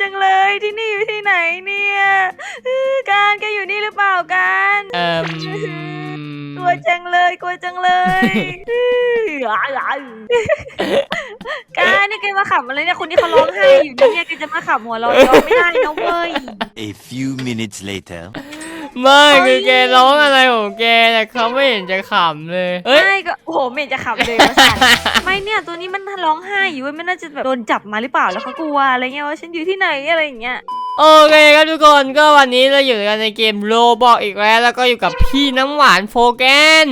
จังเลยที่นี่อยู่ที่ไหนเนี่ยเออการแกอยู่นี่หรือเปล่าการเอ่มกลัวจังเลยกลัวจังเลยเอออ้ายอ้ายการนี่แกมาขำอะไรเนี่ยคนที่เขาร้องไห้อยู่เนี่ยแกจะมาขำหัวเราะเยาะไม่ได้นะเว้ย A few minutes later. ไม่คือแกร้องอะไรของแกแต่เขาไม่เห็นจะขำเลยเอ้ย ไม่ก็โอ้โหไม่เห็นจะขำเลยว่าสันไม่เนี่ยตัวนี้มันร้องไห้อยู่เว้ยไม่น่าจะแบบโดนจับมาหรือเปล่าแล้วเขากลัวอะไรเงี้ยว่าฉันอยู่ที่ไหนอะไรอย่างเงี้ย โอเคครับทุกคนก็วันนี้เราอยู่กันในเกมโรบอกอีกแล้ว แล้วก็อยู่กับพี่น้ำหวานโฟแกน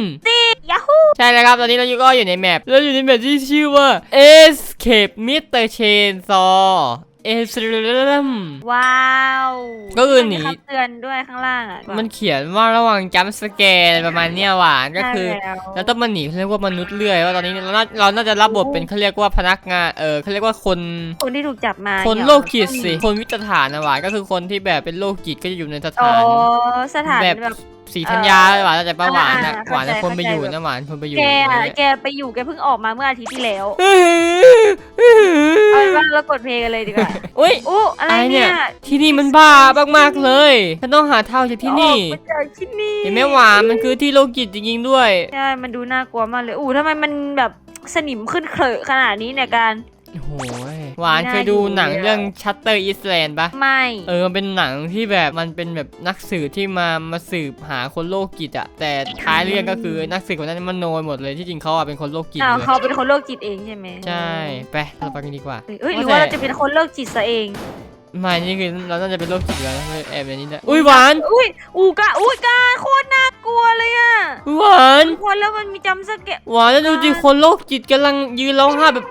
ยาฮูใช่แล้วครับ ตอนนี้เราอยู่ก็อยู่ในแมปเราอยู่ในแมปที่ชื่อว่า Escape Mr. Chainsaw e s r m ว้าวก็คือหนี มีคำเตือนด้วยข้างล่างอะมันเขียนว่าระวังจัมป์สแกร์ประมาณเนี้ยหวานก็คือ ใช่แล้วเราต้องมาหนีเขาเรียกว่ามนุษย์เลื่อยว่าตอนนี้เราน่าเราน่าจะรับบทเป็นเขาเรียกว่าพนักงานเออเขาเรียกว่าคน คนที่ถูกจับมาคนเนี่ยโรคจิตสิคนวิตฐานนะหวานก็คือคนที่แบบเป็นโรคจิตก็จะอยู่ในสอ๋อถานสถานแบบแบบ สีธัญญาหวานแต่ประหวานนะอ่าหวานแต่เข้าใจคนไปอยู่เข้าใจ นะหวานคนไปอยู่แกอะไรอะเงี้ยแกไปอยู่แกเพิ่งออกมาเมื่ออาทิตย์ที่แล้วอื้อเอาเป็นว่าเรากดเพลงกันเลยดีกว่าอุ้ย อู้อะไรอะไรเนี่เนี่ย ยที่นี่มันบ้ามากๆเลยฉันต้องหาเท่าจากที่นี่ ออกมาจากที่นี่เห็นไหมหวานมันคือที่โรคจิตจริงๆด้วย ใช่มันดูน่ากลัวมากเลยอู้ทำไมมันแบบสนิมขึ้นเคลอะขนาดนี้เนี่ยการโอ้โห หวานไม่น่าเคยดูอยู่หนังเลยอะเรื่อง Shutter Island ปะไม่ เออมันเป็นหนังที่แบบมันเป็นแบบนักสืบที่มามาสืบหาคนโรคจิตอะแต่ท้ายเรื่องก็คือนักสืบคนนั้นมันโนยหมดเลยที่จริงเขาอะเป็นคนโรคจิตอ้าวเลยเขาเป็นคนโรคจิตเองใช่ไหมใช่ไปเราไปกันดีกว่าเอ้ยหรือว่าเราจะเป็นคนโรคจิตซะเองไม่นี่คือเราน่าจะเป็นโรคจิตแล้วนะแอบแบบนี้นะอุ้ยหวาน อุ้ยอูกะอุ้ยกาโคตรน่ากลัวเลยอะหวานทุกคนแล้วมันมีจำสแกะหวานแล้วดูดิคนโรคจิตกำลังยืนร้องไห้แบบ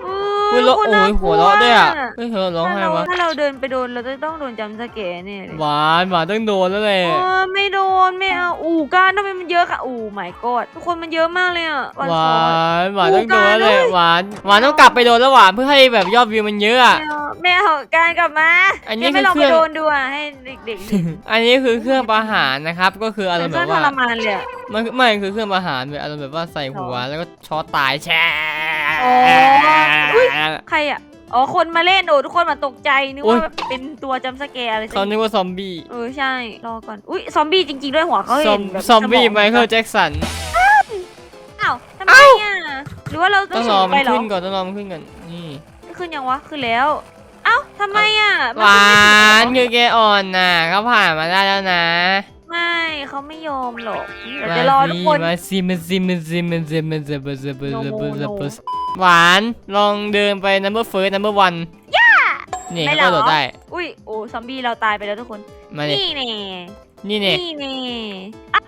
เอเฮ้ยอร้องโคตรโอ้น่ายกหัวเราะด้วยอะกลัเฮ้ยเธอร้องไห้ถ้าเราวะถ้าเราเดินไปโดนเราจะต้องโดนจำสแกะเนี่ยเลยหวานหวานต้องโดนแล้วแหละเออไม่โดนไม่เอาอูการทำไมมันเยอะค่ะอูไม่กอดทุกคนมันเยอะมากเลยอะวันหควาอนหวานต้องโดนแล้วแหละอู้กันด้วยหวานหวานต้องกลับไปโดนแล้วหวานเพื่อให้แบบยอดวิวมันเยอะอะไม่เอาไม่เอาการกลับมาอันนี้เดี๋ยวไม่ลองคือไปเครื่องโดนดูอะให้เด็กๆดูอันนี้คือเครื่องประหารนะครับก็คืออาเหรมืมอนณ์เคแบรื่องบทว่ารมานเลยอะมันไม่คือเครื่องประหารแบบอารมณ์แบบว่าใส่หัวอ๋อแล้วก็ช็อตตายแช่ อ๋ออุ๊ย ใครอะอ๋อ คนมาเล่นโอ้ทุกคนมาตกใจนึกว่าแบบเป็นตัวจำสแกร์อะไรสักเขานึกว่าซอมบี้เออใช่ รอก่อน อุ้ยซอมบี้จริงๆด้วยหัวเขาซอเห็มนแบบซอมบี้สไมเคิลแจ็คสันอ้าวทำไมอะหรือว่าเราต้ต้อองงรสูองมัไปนเหรอขึ้นก่อนต้องรอมันขึ้นก่อน นี่ ขึ้นยังวะ ขึ้นแล้ว เอ้าทำไมอะหวานคือแกอ่อนน่ะเขาผ่านมาได้แล้วนะไม่เขาไม่ยอมหรอกเดี๋ยวจะรอทุกคนมาซิมาซิมาซิมาซิมาซิมาซิมาซิ No, มา no, ซิ no หวานลองเดินไป number first number one นี่ไม่เขาเหรอ ก็โดดได้ อุ้ยโอ้ซอมบี้เราตายไปแล้วทุกคน มาดินี่แน่นี่เนี่ย นี่แน่อะ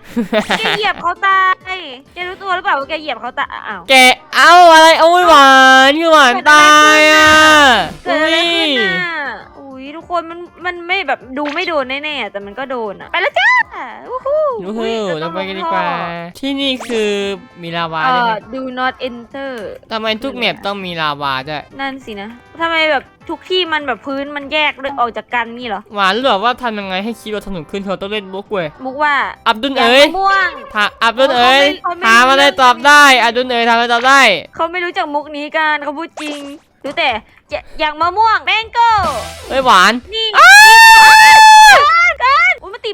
แกเหยียบเขาตายแกรู้ตัวหรือเปล่าว่าแกเหยียบเขาตายอ้าว แกเอ้าอะไรโอ้ยหวานคือหวานเกิดอะไรตายอะเกิดอุ้อะไรยขึ้นน่ะอุ้ยทุกคนมัน มันไม่แบบดูไม่โดนแน่ๆแต่มันก็โดนอะไปแล้วจ้าวู้ฮู้ยูอุ๊ฮูยเราไปกันดีต้องกว่าลงท่อที่นี่คือมีลาวาเอ่ด้วยไหมอ do not enter ทำไมทุกแมปต้องมีลาวาด้วยนั่นสินะทำไมแบบทุกที่มันแบบพื้นมันแยกเลยออกจากกันนี่เหรอหวานรู้แบบว่าทำยังไงให้คิดว่าสนุกขึ้นเธอต้องเล่นบุ๊กเว้ยมุกว่าอับดุลอย่างเอ๋ยมะม่วง ถามอับดุลเอ๋ยเขาไม่ ถามอะไรตอบได้อับดุลเอ๋ยถามอะไรตอบได้ เขาไม่รู้จักมุกนี้กันเขาพูดจริงดูแต่อย่าอย่างมะม่วงแมงโก้เฮ้ยหวาน นี่กันกันอุ้ยมาตี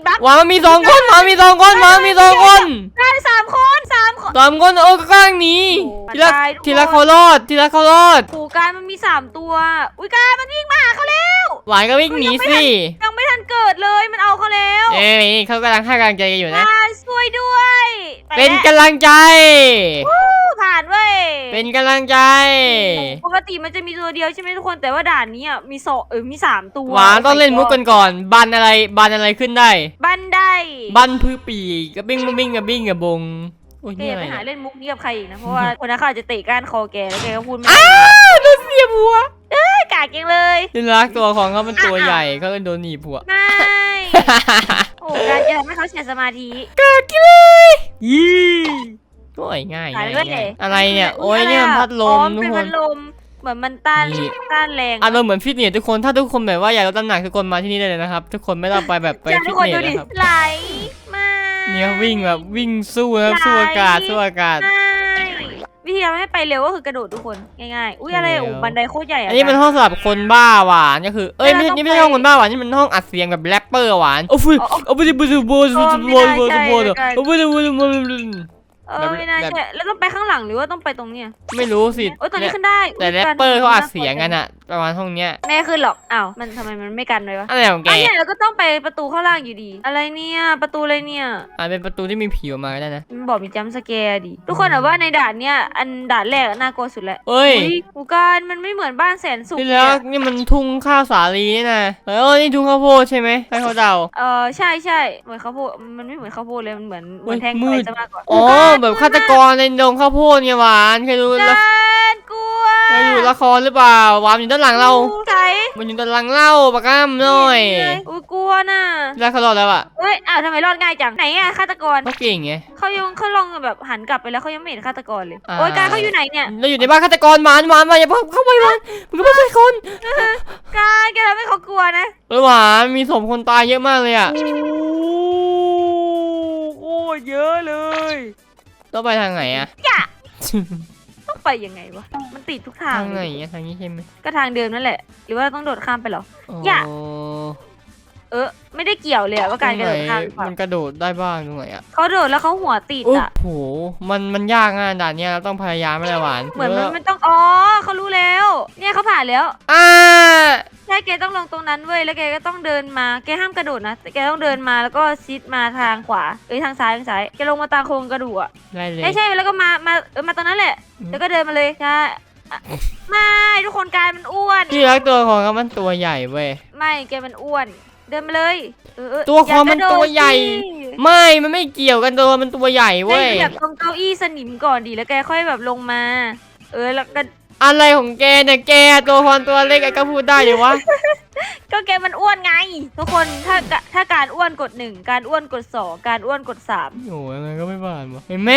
บักหวานมันมีสองคนหวานมีสองคนหวานมีสองคนกันสามคนสามคนสามคนโอ้ก็กลางหนี้โอ้ทีละตายทุกคนทีละเขารอดทีละเขารอดโอ้การมันมีสามตัว อุ้ยการมันวิ่งมาหาเขาแล้วหวานก็วิ่งหนีสิยังไม่ทันเกิดเลยมันเอาเขาแล้วเอ้ยเขากำลังให้กำลังใจกันอยู่นะอ่าช่วยด้วยไเป็นแล้วกำลังใจผ่าน เว้ยเป็นกำลังใจ ปกติมันจะมีตัวเดียวใช่ไหมทุกคนแต่ว่าด่านนี้อะมีสองเออมีสามตัวหวานต้องเล่นมุกกันก่อน บันอะไรบันอะไรขึ้นได้ บันไดบันพือปีกกระบิ้งกระบิ้งกระบิ้งกระบงโอ้ยแกนี่ออะย่าไรไปหาเนี่ยเล่นมุกนี้กับใครอีกนะเพราะว่าคนนั้นเขาอาจจะเตะก้านคอแกแล้วแกก็พูดไม่อ้าได้วโดนเสียบหัวไม่กาเก่งเลยที่รักตัวของเขามันตัวใหญ่เขาเลยโดนหนีบหัวไม่โอ้การจะทำให้เขาเสียสมาธิกากิเลยยี่ ก็ง่ายง่ายถ่ายง่ายด้วยง่ายดิอะไรเนี่ยโอ้ยะไรเนี่ยมันอะพัดลอ๋อมทุเป็กนคพันดลมเหมือนมันต้านนี่ต้านแรงอารมณ์เหมือนฟิตเนสทุกคนถ้าทุกคนแบบว่าอยากลดน้ำหนักทุกคนมาที่นี่ได้เลยนะครับ ทุกคนไม่ต้องไปแบบไปอยากฟิทุตกคนเนดูสดินะครับไหลมาเนี่ยวิ่งแบบวิ่งสู้นะครับสู้อากาศสู้อากาศไม่วิธีทำให้ไปเร็วก็คือกระโดดทุกคนง่ายๆ อุ้ยอะไรอะอู้บันไดโคตรใหญ่อะอันนี้มันห้องสำหรับคนบ้าหวานก็คือเอ้ยไม่ใช่นี่ไม่ใช่ห้องคนบ้าหวานนี่มันห้องอัดเสียงแบบแรปเปอร์หวานโอ้ฟโอ้ฟบูบูบูบูบูบูบูบูโอ้บูบูบูบูบู เออไม่น่าใช่แล้วต้องไปข้างหลังหรือว่าต้องไปตรงเนี้ยไม่รู้สิ โอ้ยตรงนี้ขึ้นได้แต่แรปเปอร์เขาอัดเสียงกันอะ ประมาณห้องเนี้ยแม่ขึ้นหรอกอ้าวมันทำไมมันไม่กันเลยวะอะไรของแกอันนี้เราก็ต้องไปประตูข้างล่างอยู่ดี อะไรเนี่ยประตูอะไรเนี่ยอาจเป็นประตูที่มีผีออกมาก็ได้นะมันบอกมีจัมป์สแกร์ดิทุกคนอะว่าในด่านเนี้ยอันด่านแรกอะน่ากลัวสุดแหละเอ้ยอุ๊หูการมันไม่เหมือนบ้านแสนสุขที่เนี่แล้วยนี่มันทุ่งข้าวสาลีนี่นะเออนี่ทุ่งข้าวโพดใช่ไหมให้เขาเดาเออใช่ใช่เหมือนข้าวโพดมันไม่เหมือนข้าวโพดเลยมันเหมือนเหมือนเฮ้ยแท่งมืไฟดซะมากกว่าอ๋อแบบฆาตกรในดงข้าวโพดเนี่ยหวานเคยดูกละารก ลัวเคยดูละครหรือเปล่าวานอยู่ด้านหลังเราใช่มันอยู่ด้านหลังเราปากก้ามหน่อยอุ้ยกลัวน่ะแล้วเขารอดแล้วอะเฮ้ยอ้าวทำไมรอดง่ายจังไหนอะฆาตกรเขาเก่งไงเขายังเขาลองแบบหันกลับไปแล้วเขายังไม่เห็นฆาตกรเลยโอ้ยการเขาอยู่ไหนเนี่ยเราอยู่ในบ้านฆาตกรหวานหวานมาอย่าเข้าไปหวานมึงก็ไม่ใช่คนการแกทำให้เขากลัวนะเออหวานมีศพคนตายเยอะมากเลยอะโอ้เยอะเลยต้องไปทางไหนอะ ต้องไปยังไงวะ มันติดทุกทางทางไหนเลยอะทางนี้ใช่ไหมก็ทางเดิมนั่นแหละ หรือว่าเราต้องโดดข้ามไปเหรอ อย่า โเออไม่ได้เกี่ยวเลยอะว่าการกระโดดข้ามหรือเปมัล่านกระโดดได้บ้างตรงไหนอะเขาโดดแล้วเขาหัวติดโอ้อะโหมันมันยากงานด่านเนี้ยเราต้องพยายามไม่ละหวานเหมือนมันไม่ต้องอ๋อเขารู้แล้ว เนี่ยเขาผ่านแล้วอ่าใช่แกต้องลงตรงนั้นเว้ยแล้วแกก็ต้องเดินมาแกห้ามกระโดดนะแต่แกต้องเดินมาแล้วก็ชิดมาทางขวาเอ้ยทางซ้ายทางซ้ายแกลงมาตามโครงกระดูกอะได้เลย ไม่ใช่แล้วก็มามาเออมาตรงนั้นแหละ อืม แล้วก็เดินมาเลยใช่อะไม่ทุกคนกายมันอ้วน ที่รักตัวของเขามันตัวใหญ่เว้ยไม่แกมันอ้วน เดินมาเลยเออเออตัวคอมันย่ากระโดดตัวใหญ่สิไม่มันไม่เกี่ยวกันตัวมันตัวใหญ่แกเว้ยเหยียบตรงเก้าอี้สนิมก่อนดีแล้วแกค่อยแบบลงมา เออแล้วก็อะไรของแกเนี่ยแกตัวคอนตัวเล็กไอ้ก็พูดได้เดี๋ยววะก็แกมันอ้วนไง ทุกคนถ้ากะถ้าการอ้วนกดหนึ่งการอ้วนกดสองการอ้วนกดสามโอ้ยมันก็ไม่ผ่านวะเห็นไหม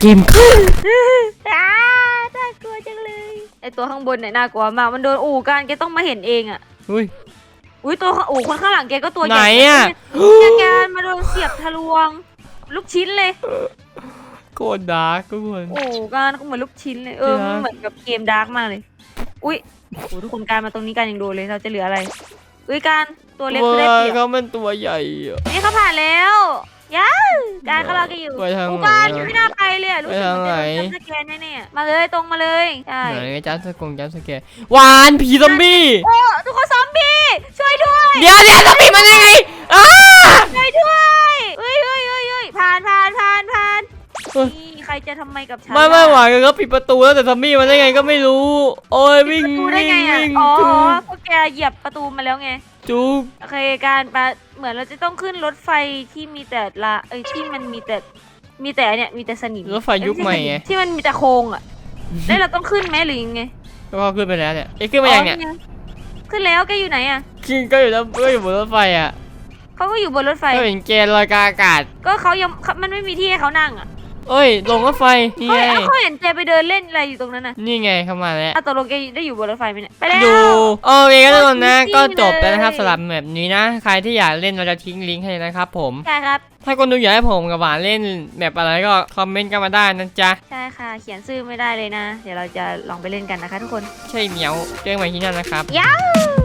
เกมขึ้นอ้าน่ากลัวจังเลยไอตัวข้างบนเนี่ยน่ากลัวมากมันโดนอู่การแกต้องมาเห็นเองอะอุ้ย อุ้ยตัวข้างอู่คนข้างหลังแกก็ตัวใหไหนญ่อะ เนี่ยการมาโดนเสียบทะลวง ลูกชิ้นเลย โคตรดาร์กทุกคน โอ้การก็เหมือนลูกชิ้นเลยเออจริงมันนะเหมือนกับเกมดาร์กมากเลย อุ้ยโอ้ทุกคนการมาตรงนี้การยังโดนเลยเราจะเหลืออะไร อุ้ยการตัวเล็กคือได้เปรียบเขามันตัวใหญ่อะนี่เขาผ่านแล้วย้าการเขารอแกันอยู่ไปทางโอ้ไหนการอะไม่น่าไปเลยอะรู้สึกไปทางมันจะไหนโดนจับสแกนแน่ๆมาเลยตรงมาเลยใช่ไหนจัมสกงจัมสแกร์หวานผีซอมบี้ โอ้ทุกคนซอม บี้ช่วยด้วยเดี๋ยวเดี๋ยวซอมบี้มันยังไงอ้าช่วยด้วยเฮ้ยเฮ้ยเฮ้ยเฮ้ยผ่านผ่านผ่านผ่านเฮ้ยนี่ใครจะทำไมกับฉันไม่ไม่ล่ะหวานก็ปิดประตูแล้วแต่ซอมบี้มันได้ไงก็ไม่รู้ โอ้ยวิ่งประตูได้วิ่งไงอะวิ่งอ๋อจุ๊บพวกแกเหยียบประตูมาแล้วไง จุ๊บโอเคการปะเหมือนเราจะต้องขึ้นรถไฟที่มีแต่ละเอ้ยที่มันมีแต่มีแต่เนี่ยมีแต่สนิมรถไฟยุคใหม่ไงที่มันมีแต่โครงอะแล้วเราต้องขึ้นไหมหรือยังไงก็พอขึ้นไปแล้วเนี่ยเอ้ยขึ้นมาอย่างเนี่ย อ๋อ ขึ้นแล้วแกอยู่ไหนอะขึ้นก็อยู่แล้วก็อยู่บนรถไฟอะเขาก็อยู่บนรถไฟ ก็เห็นแกนลอยกลางอากาศ ก็เขายังเขามันไม่มีที่ให้เขานั่งอะ เอ้ยลงรถไฟนี่เฮ้ไงยเอาเขาเห็นแกไปเดินเล่นอะไรอยู่ตรงนั้นน่ะนี่ไงเข้ามาแล้ว อะตกลงแกได้อยู่บนรถไฟไหมเนี่ย ไปแล้ว ดูโอเคก็ทุกคนนะโอ้ยจริงๆก็จบแล้วนะครับเลยสำหรับแบบนี้นะ ใครที่อยากเล่นเราจะทิ้งลิงก์ให้นะครับผม ใช่ครับ ถ้าคนดูอยากให้ผมกับหวานเล่นแบบอะไรก็คอมเมนต์กันมาได้นะจ๊ะใช่ค่ะ เขียนชื่อไม่ได้เลยนะ เดี๋ยวเราจะลองไปเล่นกันนะคะทุกคน ใช่เหมียวเจอกันใหม่ที่นั่นนะครับ ย้าว